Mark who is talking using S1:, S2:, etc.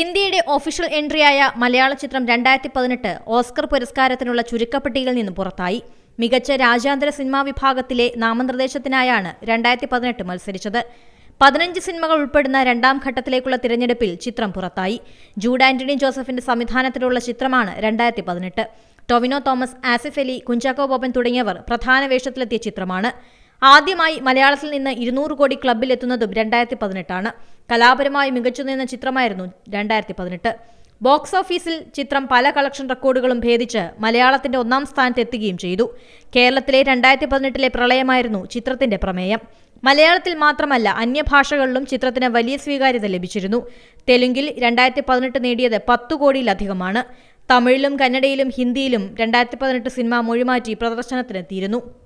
S1: ഇന്ത്യയുടെ ഒഫീഷ്യൽ എൻട്രിയായ മലയാള ചിത്രം രണ്ടായിരത്തി പതിനെട്ട് ഓസ്കർ പുരസ്കാരത്തിനുള്ള ചുരുക്കപ്പട്ടികയിൽ നിന്ന് പുറത്തായി. മികച്ച രാജ്യാന്തര സിനിമാ വിഭാഗത്തിലെ നാമനിർദ്ദേശത്തിനായാണ് രണ്ടായിരത്തി പതിനെട്ട് മത്സരിച്ചത്. പതിനഞ്ച് സിനിമകൾ ഉൾപ്പെടുന്ന രണ്ടാം ഘട്ടത്തിലേക്കുള്ള തിരഞ്ഞെടുപ്പിൽ ചിത്രം പുറത്തായി. ജൂഡ് ആന്റണി ജോസഫിന്റെ സംവിധാനത്തിലുള്ള ചിത്രമാണ് രണ്ടായിരത്തി പതിനെട്ട് ടൊവിനോ തോമസ് ആസിഫ് അലി കുഞ്ചാക്കോ ബോബൻ തുടങ്ങിയവർ പ്രധാന വേഷത്തിലെത്തിയ ചിത്രമാണ്. ആദ്യമായി മലയാളത്തിൽ നിന്ന് ഇരുന്നൂറ് കോടി ക്ലബിലെത്തുന്നതും രണ്ടായിരത്തി പതിനെട്ടാണ് കലാപരമായി മികച്ചു നിന്ന ചിത്രമായിരുന്നു രണ്ടായിരത്തി പതിനെട്ട് ബോക്സ് ഓഫീസിൽ ചിത്രം പല കളക്ഷൻ റെക്കോർഡുകളും ഭേദിച്ച് മലയാളത്തിന്റെ ഒന്നാം സ്ഥാനത്ത് എത്തുകയും ചെയ്തു. കേരളത്തിലെ രണ്ടായിരത്തി പതിനെട്ടിലെ പ്രളയമായിരുന്നു ചിത്രത്തിന്റെ പ്രമേയം. മലയാളത്തിൽ മാത്രമല്ല അന്യഭാഷകളിലും ചിത്രത്തിന് വലിയ സ്വീകാര്യത ലഭിച്ചിരുന്നു. തെലുങ്കിൽ രണ്ടായിരത്തി പതിനെട്ട് നേടിയത് പത്തു കോടിയിലധികമാണ്. തമിഴിലും കന്നഡയിലും ഹിന്ദിയിലും രണ്ടായിരത്തി പതിനെട്ട് സിനിമ മൊഴിമാറ്റി പ്രദർശനത്തിനെത്തിയിരുന്നു.